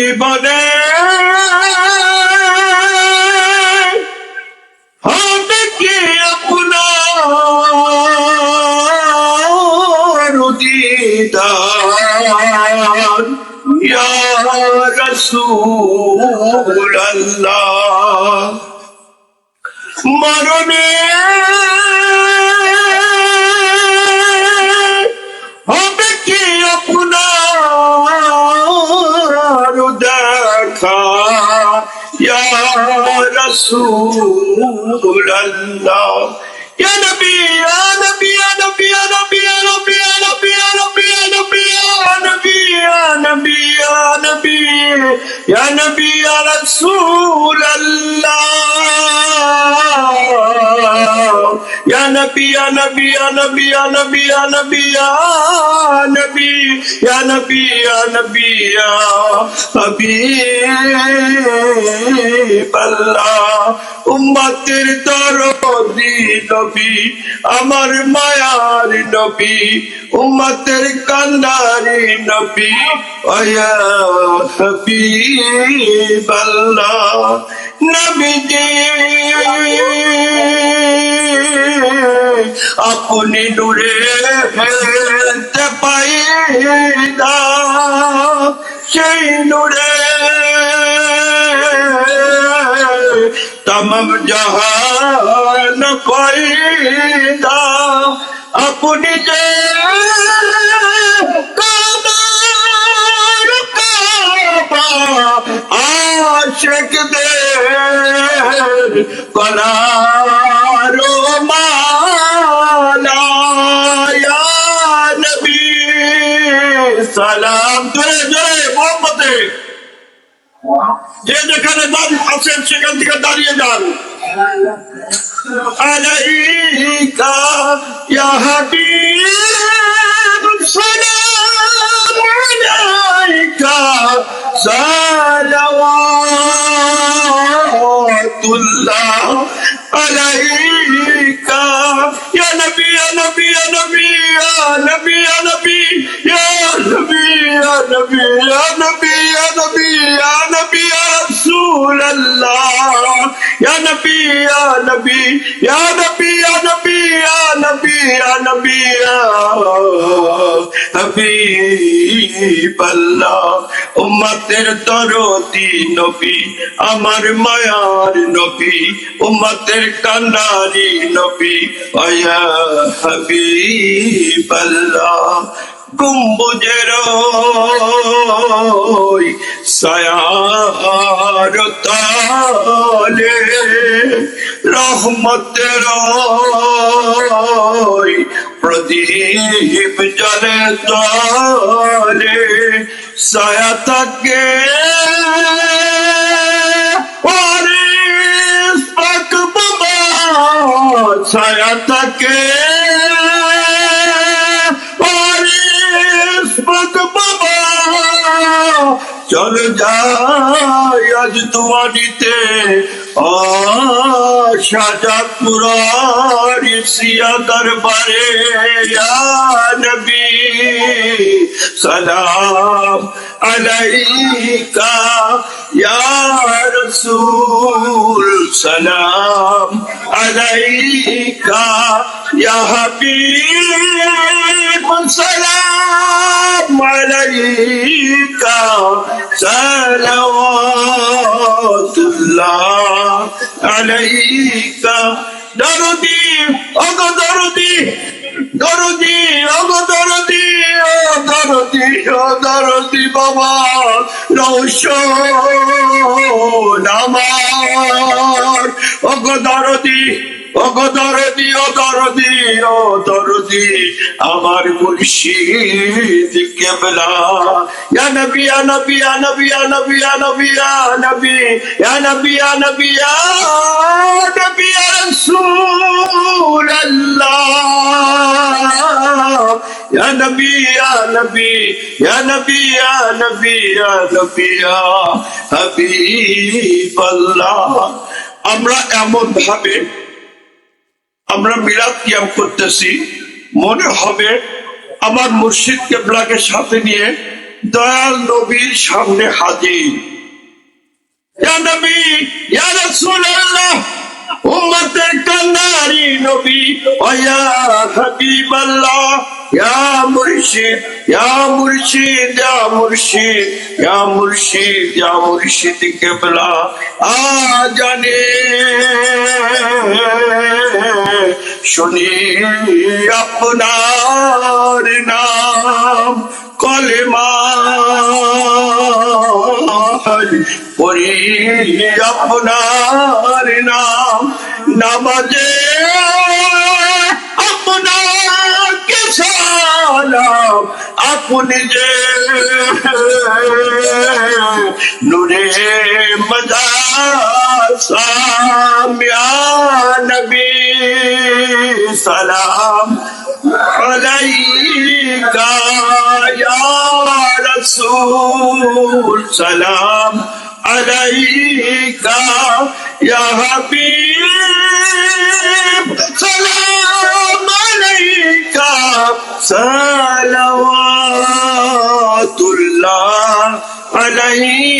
জীবনে। হবে কি আপনার দিদার ইয়া নবী ইয়া নবী ইয়া নবী ইয়া নবী ইয়া নবী ইয়া নবী ইয়া নবী ইয়া নবী ইয়া নবী ইয়া নবী ইয়া নবী ইয়া নবী ইয়া রাসূল نبي يا نبي يا نبي يا نبي يا نبي يا نبي يا نبي يا نبي يا حبيب الله উম্মতের দরদি নবী আমার মায়ার নবী উম্মতের কান্দারি নবী ওয়া হাবিব আল্লাহ নবীজি। আপনি দূরে ফেলতে পাই না সেই নূরে তমাম জাহান কইদা আপনি যে কাবা আশিকদের করার মালা ইয়া নবী সালাম জোরে জোরে মোহাম্মদে যে যেখানে দান আছেন, সেখান থেকে দাঁড়িয়ে যান। আলাইকা ইয়া হাবিব। نبي يا نبي يا نبي يا نبي يا رسول الله يا نبي يا نبي يا نبي يا نبي يا نبي يا نبي يا حبيب الله উম্মতের তরতি নবী আমার মায়ার নবী উম্মতের কান্দারি নবী আয়া হাবিব আল্লাহ গম্বুজের সায়ারতালে রহমতের প্রদীপ জলে তলে সায়া তাকে ছায়া তাকে বাবা, চল যাই আজ তোমারিতে। সাজা পুরার সিয়া দরবারে নবী, সালাম আলাইকা ইয়া রাসূল, সালাম আলাইকা ইয়া হাবিব। عليك صلوات الله عليك দরদি অগ দরদি দরদি অগ দরদি, ও দরদি ও দরদি বাবা রৌশ নামার অগ দরদি আমার হাবিব আল্লাহ আমরা এমন ভাবে আমরা মিলাদ কিয়াম করতেছি, মনে হবে আমার মুর্শিদ কেবলাকে সাথে নিয়ে দয়াল নবীর সামনে হাজির। উম্মতের কান্নারি নবী, ও হাবিবাল্লাহ। ইয়া মুর্শিদ ইয়া মুর্শিদ ইয়া মুর্শিদ ইয়া মুর্শিদ ইয়া মুর্শিদ কেবলা আ শুনি আপনার নাম কলেমা পড়ি আপনার নাম নামাজে সালাম আপনি যে নুরে মজা সামিয়া নবী সালাম আলাইকা ইয়া রাসূল সালাম আলাইকা ইয়া হাবিব। नहीं